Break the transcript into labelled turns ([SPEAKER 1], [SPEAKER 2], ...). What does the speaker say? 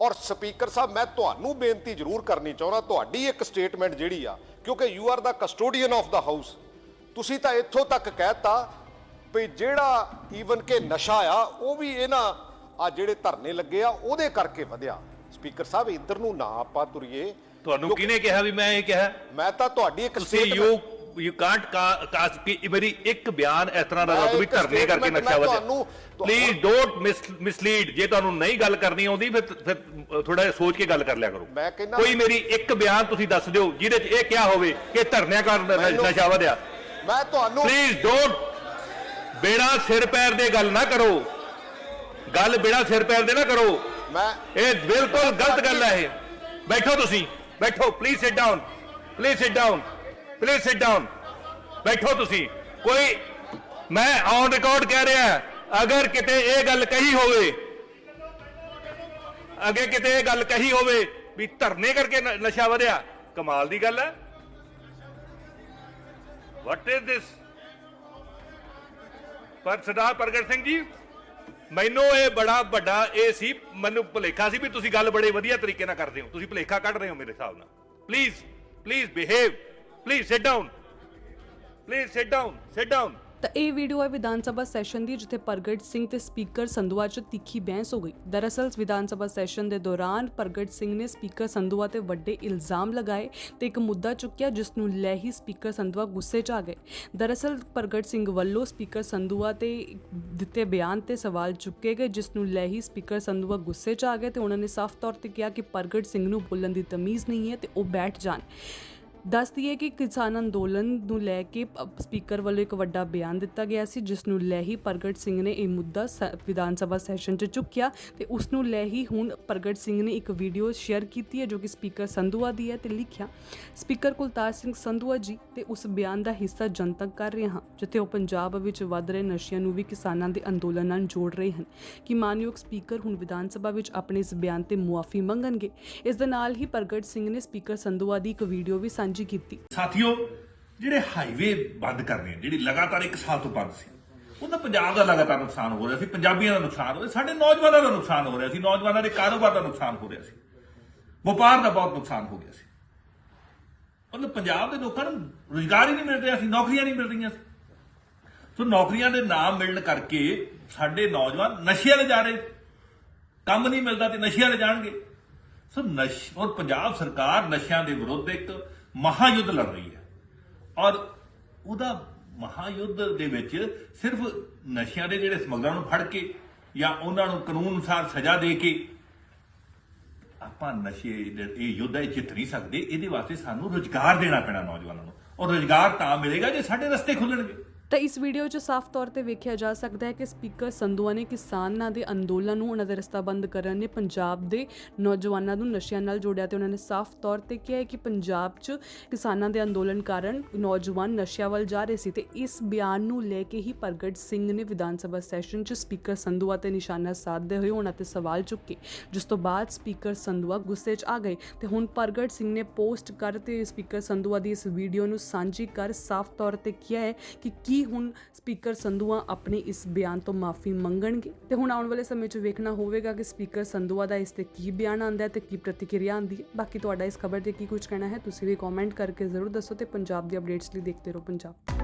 [SPEAKER 1] ਔਰ ਸਪੀਕਰ ਸਾਹਿਬ ਮੈਂ ਤੁਹਾਨੂੰ ਬੇਨਤੀ ਜ਼ਰੂਰ ਕਰਨੀ ਚਾਹੁੰਦਾ ਤੁਹਾਡੀ ਇੱਕ ਸਟੇਟਮੈਂਟ ਜਿਹੜੀ ਆ ਕਿਉਂਕਿ you are the custodian of the house ਤੁਸੀਂ ਤਾਂ ਇੱਥੋਂ ਤੱਕ ਕਹਿਤਾ ਵੀ ਜਿਹੜਾ ਈਵਨ ਕਿ ਨਸ਼ਾ ਆ ਉਹ ਵੀ ਇਹਨਾਂ ਆ ਜਿਹੜੇ ਧਰਨੇ ਲੱਗੇ ਆ ਉਹਦੇ ਕਰਕੇ ਵਧਿਆ। ਸਪੀਕਰ ਸਾਹਿਬ ਇੱਧਰ ਨੂੰ ਨਾ ਆਪਾਂ ਤੁਰੀਏ।
[SPEAKER 2] ਤੁਹਾਨੂੰ ਕਿਹਨੇ ਕਿਹਾ ਵੀ ਮੈਂ ਇਹ ਕਿਹਾ?
[SPEAKER 1] ਮੈਂ ਤਾਂ ਤੁਹਾਡੀ ਇੱਕ
[SPEAKER 2] ਤੁਸੀਂ ਯੂ ਯੂ ਕਾਂਟ ਕਾਸ ਕਿ ਮੇਰੀ ਇੱਕ ਬਿਆਨ ਇਸ ਤਰ੍ਹਾਂ ਦਾ ਵੀ
[SPEAKER 1] ਇੱਕ
[SPEAKER 2] ਧਰਨੇ ਕਰਕੇ ਨਕਸ਼ਾ
[SPEAKER 1] ਤੁਹਾਨੂੰ-
[SPEAKER 2] ਪਲੀਜ਼ ਡੋਨਟ ਮਿਸਲੀਡ ਜੇ ਤੁਹਾਨੂੰ ਨਹੀਂ ਗੱਲ ਕਰਨੀ ਆਉਂਦੀ ਫਿਰ ਫਿਰ ਥੋੜਾ ਜਿਹਾ ਸੋਚ ਕੇ ਗੱਲ ਕਰ ਲਿਆ ਕਰੋ। ਕੋਈ ਮੇਰੀ ਇੱਕ ਬਿਆਨ ਤੁਸੀਂ ਦੱਸ ਦਿਓ ਜਿਹਦੇ 'ਚ ਇਹ ਕਿਹਾ ਹੋਵੇ ਕਿ ਧਰਨਿਆਂ ਕਾਰਨ
[SPEAKER 1] ਮੈਨੂੰ-
[SPEAKER 2] ਨਸ਼ਾ ਵਧਿਆ।
[SPEAKER 1] ਮੈਂ ਤੁਹਾਨੂੰ
[SPEAKER 2] ਪਲੀਜ਼ ਡੋਨਟ ਬੇੜਾ ਸਿਰ ਪੈਰ ਦੇ ਗੱਲ ਨਾ ਕਰੋ। ਗੱਲ ਬੇੜਾ ਸਿਰ ਪੈਰ ਦੇ ਨਾ ਕਰੋ।
[SPEAKER 1] ਮੈਂ
[SPEAKER 2] ਇਹ ਬਿਲਕੁਲ ਗਲਤ ਗੱਲ ਹੈ ਇਹ। ਬੈਠੋ ਤੁਸੀਂ। ਬੈਠੋ। Please sit down please sit down please sit down ਬੈਠੋ ਤੁਸੀਂ। ਕੋਈ, ਮੈਂ ਔਨ ਰਿਕਾਰਡ ਕਹਿ ਰਿਹਾ, ਅਗਰ ਕਿਤੇ ਇਹ ਗੱਲ ਕਹੀ ਹੋਵੇ, ਅੱਗੇ ਕਿਤੇ ਇਹ ਗੱਲ ਕਹੀ ਹੋਵੇ ਵੀ ਧਰਨੇ ਕਰਕੇ ਨਸ਼ਾ ਵਧਿਆ, ਕਮਾਲ ਦੀ ਗੱਲ ਹੈ। ਵਾਟ ਇਜ਼ ਦਿਸ ਪਰ ਸਰਦਾਰ ਪ੍ਰਗਟ ਸਿੰਘ ਜੀ, ਮੈਨੂੰ ਇਹ ਬੜਾ ਵੱਡਾ ਇਹ ਸੀ, ਮੈਨੂੰ ਭੁਲੇਖਾ ਸੀ ਵੀ ਤੁਸੀਂ ਗੱਲ ਬੜੇ ਵਧੀਆ ਤਰੀਕੇ ਨਾਲ ਕਰਦੇ ਹੋ। ਤੁਸੀਂ ਭੁਲੇਖਾ ਕੱਢ ਰਹੇ ਹੋ ਮੇਰੇ ਹਿਸਾਬ ਨਾਲ। Please please behave please sit down please sit down sit down
[SPEAKER 3] ਤਾਂ ਇਹ ਵੀਡੀਓ ਹੈ ਵਿਧਾਨ ਸਭਾ ਸੈਸ਼ਨ ਦੀ, ਜਿੱਥੇ ਪ੍ਰਗਟ ਸਿੰਘ ਤੇ ਸਪੀਕਰ ਸੰਧੂਆ 'ਚ ਤਿੱਖੀ ਬਹਿਸ ਹੋ ਗਈ। ਦਰਅਸਲ, ਵਿਧਾਨ ਸਭਾ ਸੈਸ਼ਨ ਦੇ ਦੌਰਾਨ ਪ੍ਰਗਟ ਸਿੰਘ ਨੇ ਸਪੀਕਰ ਸੰਧੂਆ ਤੇ ਵੱਡੇ ਇਲਜ਼ਾਮ ਲਗਾਏ ਤੇ ਇੱਕ ਮੁੱਦਾ ਚੁੱਕਿਆ, ਜਿਸ ਨੂੰ ਲੈ ਹੀ ਸਪੀਕਰ ਸੰਧੂਆ ਗੁੱਸੇ 'ਚ ਆ ਗਏ। ਦਰਅਸਲ, ਪ੍ਰਗਟ ਸਿੰਘ ਵੱਲੋਂ ਸਪੀਕਰ ਸੰਧੂਆ ਤੇ ਦਿੱਤੇ ਬਿਆਨ ਤੇ ਸਵਾਲ ਚੁੱਕੇ ਗਏ, ਜਿਸ ਨੂੰ ਲੈ ਹੀ ਸਪੀਕਰ ਸੰਧੂਆ ਗੁੱਸੇ 'ਚ ਆ ਗਏ ਤੇ ਉਹਨਾਂ ਨੇ ਸਾਫ਼ ਤੌਰ ਤੇ ਕਿਹਾ ਕਿ ਪ੍ਰਗਟ ਸਿੰਘ ਨੂੰ ਬੋਲਣ ਦੀ ਤਮੀਜ਼ ਨਹੀਂ ਹੈ ਤੇ ਉਹ ਬੈਠ ਜਾਣ। ਦੱਸ ਦਈਏ ਕਿ ਕਿਸਾਨ ਅੰਦੋਲਨ ਨੂੰ ਲੈ ਕੇ ਸਪੀਕਰ ਵੱਲੋਂ ਇੱਕ ਵੱਡਾ ਬਿਆਨ ਦਿੱਤਾ ਗਿਆ ਸੀ, ਜਿਸ ਨੂੰ ਲੈ ਹੀ ਪ੍ਰਗਟ ਸਿੰਘ ਨੇ ਇਹ ਮੁੱਦਾ ਸ- ਵਿਧਾਨ ਸਭਾ ਸੈਸ਼ਨ 'ਚ ਚੁੱਕਿਆ ਤੇ ਉਸ ਨੂੰ ਲੈ ਹੀ ਹੁਣ ਪ੍ਰਗਟ ਸਿੰਘ ਨੇ ਇੱਕ ਵੀਡੀਓ ਸ਼ੇਅਰ ਕੀਤੀ ਹੈ, ਜੋ ਕਿ ਸਪੀਕਰ ਸੰਧੂਆ ਦੀ ਹੈ ਤੇ ਲਿਖਿਆ, ਸਪੀਕਰ ਕੁਲਤਾਰ ਸਿੰਘ ਸੰਧੂਆ ਜੀ, ਤੇ ਉਸ ਬਿਆਨ ਦਾ ਹਿੱਸਾ ਜਨਤਕ ਕਰ ਰਹੇ ਹਾਂ, ਜਿੱਥੇ ਉਹ ਪੰਜਾਬ ਵਿੱਚ ਵੱਧ ਰਹੇ ਨਸ਼ਿਆਂ ਨੂੰ ਵੀ ਕਿਸਾਨਾਂ ਦੇ ਅੰਦੋਲਨ ਨਾਲ ਜੋੜ ਰਹੇ ਹਨ। ਕਿ ਮਾਨਯੋਗ ਸਪੀਕਰ ਹੁਣ ਵਿਧਾਨ ਸਭਾ ਵਿੱਚ ਆਪਣੇ ਇਸ ਬਿਆਨ ਤੇ ਮੁਆਫੀ ਮੰਗਣਗੇ? ਇਸ ਦੇ ਨਾਲ ਹੀ ਪ੍ਰਗਟ ਸਿੰਘ ਨੇ ਸਪੀਕਰ ਸੰਧੂਆ ਦੀ ਇੱਕ ਵੀਡੀਓ ਵੀ ਸਾਂਝੀ ਕੀਤੀ।
[SPEAKER 4] ਸਾਥੀਓ ਜਿਹੜੇ ਹਾਈਵੇ ਬੰਦ ਕਰਨੇ ਆ, ਜਿਹੜੀ ਲਗਾਤਾਰ 1 ਸਾਲ ਤੋਂ ਬੰਦ ਸੀ ਉਹਦਾ ਪੰਜਾਬ ਦਾ ਲਗਾਤਾਰ ਨੁਕਸਾਨ ਹੋ ਰਿਹਾ ਸੀ ਪੰਜਾਬੀਆਂ ਦਾ ਨੁਕਸਾਨ ਹੋ ਰਿਹਾ ਸਾਡੇ ਨੌਜਵਾਨਾਂ ਦਾ ਨੁਕਸਾਨ ਹੋ ਰਿਹਾ ਸੀ ਨੌਜਵਾਨਾਂ ਦੇ ਕਾਰੋਬਾਰ ਦਾ ਨੁਕਸਾਨ ਹੋ ਰਿਹਾ ਸੀ ਵਪਾਰ ਦਾ ਬਹੁਤ ਨੁਕਸਾਨ ਹੋ ਗਿਆ ਸੀ। ਮਤਲਬ ਪੰਜਾਬ ਦੇ ਲੋਕਾਂ ਨੂੰ ਰੁਜ਼ਗਾਰ ਹੀ ਨਹੀਂ ਮਿਲ ਰਿਹਾ ਸੀ ਨੌਕਰੀਆਂ ਨਹੀਂ ਮਿਲ ਰਹੀਆਂ ਸੀ। ਸੋ ਨੌਕਰੀਆਂ ਦੇ ਨਾ ਮਿਲਣ ਕਰਕੇ ਸਾਡੇ ਨੌਜਵਾਨ ਨਸ਼ਿਆਂ 'ਤੇ ਜਾ ਰਹੇ ਕੰਮ ਨਹੀਂ ਮਿਲਦਾ ਤੇ ਨਸ਼ਿਆਂ 'ਤੇ ਜਾਣਗੇ। ਸੋ ਨਸ਼ ਔਰ ਪੰਜਾਬ ਸਰਕਾਰ ਨਸ਼ਿਆਂ ਦੇ ਵਿਰੁੱਧ ਇੱਕ ਮਹਾਯੁੱਧ ਲੜ ਰਹੀ ਹੈ। ਔਰ ਉਹਦਾ ਮਹਾਯੁੱਧ ਦੇ ਵਿੱਚ ਸਿਰਫ ਨਸ਼ਿਆਂ ਦੇ ਜਿਹੜੇ ਸਮਗਲਰਾਂ ਨੂੰ ਫੜ ਕੇ ਜਾਂ ਉਹਨਾਂ ਨੂੰ ਕਾਨੂੰਨ ਅਨੁਸਾਰ ਸਜ਼ਾ ਦੇ ਕੇ ਆਪਾਂ ਨਸ਼ੇ ਇਹ ਯੁੱਧ ਹੈ ਜਿੱਤ ਨਹੀਂ ਸਕਦੇ। ਇਹਦੇ ਵਾਸਤੇ ਸਾਨੂੰ ਰੁਜ਼ਗਾਰ ਦੇਣਾ ਪੈਣਾ ਨੌਜਵਾਨਾਂ ਨੂੰ। ਔਰ ਰੁਜ਼ਗਾਰ ਤਾਂ ਮਿਲੇਗਾ ਜੇ ਸਾਡੇ ਰਸਤੇ ਖੁੱਲਣਗੇ।
[SPEAKER 3] ਤਾਂ ਇਸ ਵੀਡੀਓ 'ਚ ਸਾਫ਼ ਤੌਰ ਤੇ ਵੇਖਿਆ ਜਾ ਸਕਦਾ ਹੈ ਕਿ ਸਪੀਕਰ ਸੰਧੂਆ ਨੇ ਕਿਸਾਨਾਂ ਦੇ ਅੰਦੋਲਨ ਨੂੰ ਉਹਨਾਂ ਦਾ ਰਸਤਾ ਬੰਦ ਕਰਨ ਨੇ ਪੰਜਾਬ ਦੇ ਨੌਜਵਾਨਾਂ ਨੂੰ ਨਸ਼ਿਆਂ ਨਾਲ ਜੋੜਿਆ ਤੇ ਉਹਨਾਂ ਨੇ ਸਾਫ਼ ਤੌਰ ਤੇ ਕਿਹਾ ਹੈ ਕਿ ਪੰਜਾਬ 'ਚ ਕਿਸਾਨਾਂ ਦੇ ਅੰਦੋਲਨ ਕਾਰਨ ਨੌਜਵਾਨ ਨਸ਼ਿਆਂ ਵੱਲ ਜਾ ਰਹੇ ਸੀ ਤੇ ਇਸ ਬਿਆਨ ਨੂੰ ਲੈ ਕੇ ਹੀ ਪ੍ਰਗਟ ਸਿੰਘ ਨੇ ਵਿਧਾਨ ਸਭਾ ਸੈਸ਼ਨ 'ਚ ਸਪੀਕਰ ਸੰਧੂਆ ਤੇ ਨਿਸ਼ਾਨਾ ਸਾਧਦੇ ਹੋਏ ਉਹਨਾਂ ਤੇ ਸਵਾਲ ਚੁੱਕੇ, ਜਿਸ ਤੋਂ ਬਾਅਦ ਸਪੀਕਰ ਸੰਧੂਆ ਗੁੱਸੇ 'ਚ ਆ ਗਏ ਤੇ ਹੁਣ ਪ੍ਰਗਟ ਸਿੰਘ ਨੇ ਪੋਸਟ ਕਰ ਤੇ ਸਪੀਕਰ ਸੰਧੂਆ ਦੀ ਇਸ ਵੀਡੀਓ ਨੂੰ ਸਾਂਝੀ ਕਰ ਸਾਫ਼ ਤੌਰ ਤੇ ਕਿਹਾ ਹੈ ਕਿ ਕੀ ਹੁਣ ਸਪੀਕਰ ਸੰਧੂਆ ਆਪਣੇ ਇਸ ਬਿਆਨ ਤੋਂ ਮਾਫੀ ਮੰਗਣਗੇ। ਤੇ ਹੁਣ ਆਉਣ ਵਾਲੇ ਸਮੇਂ 'ਚ ਵੇਖਣਾ ਹੋਵੇਗਾ ਕਿ ਸਪੀਕਰ ਸੰਧੂਆ ਦਾ ਇਸ ਤੇ ਕੀ ਬਿਆਨ ਆਉਂਦਾ ਹੈ ਤੇ ਕੀ ਪ੍ਰਤੀਕਿਰਿਆ ਆਉਂਦੀ ਹੈ। ਬਾਕੀ ਤੁਹਾਡਾ ਇਸ ਖਬਰ ਤੇ ਕੀ ਕੁਝ ਕਹਿਣਾ ਹੈ, ਤੁਸੀਂ ਵੀ ਕਮੈਂਟ ਕਰਕੇ ਜ਼ਰੂਰ ਦੱਸੋ ਤੇ ਪੰਜਾਬ ਦੀ ਅਪਡੇਟਸ ਲਈ ਦੇਖਦੇ ਰਹੋ ਪੰਜਾਬ।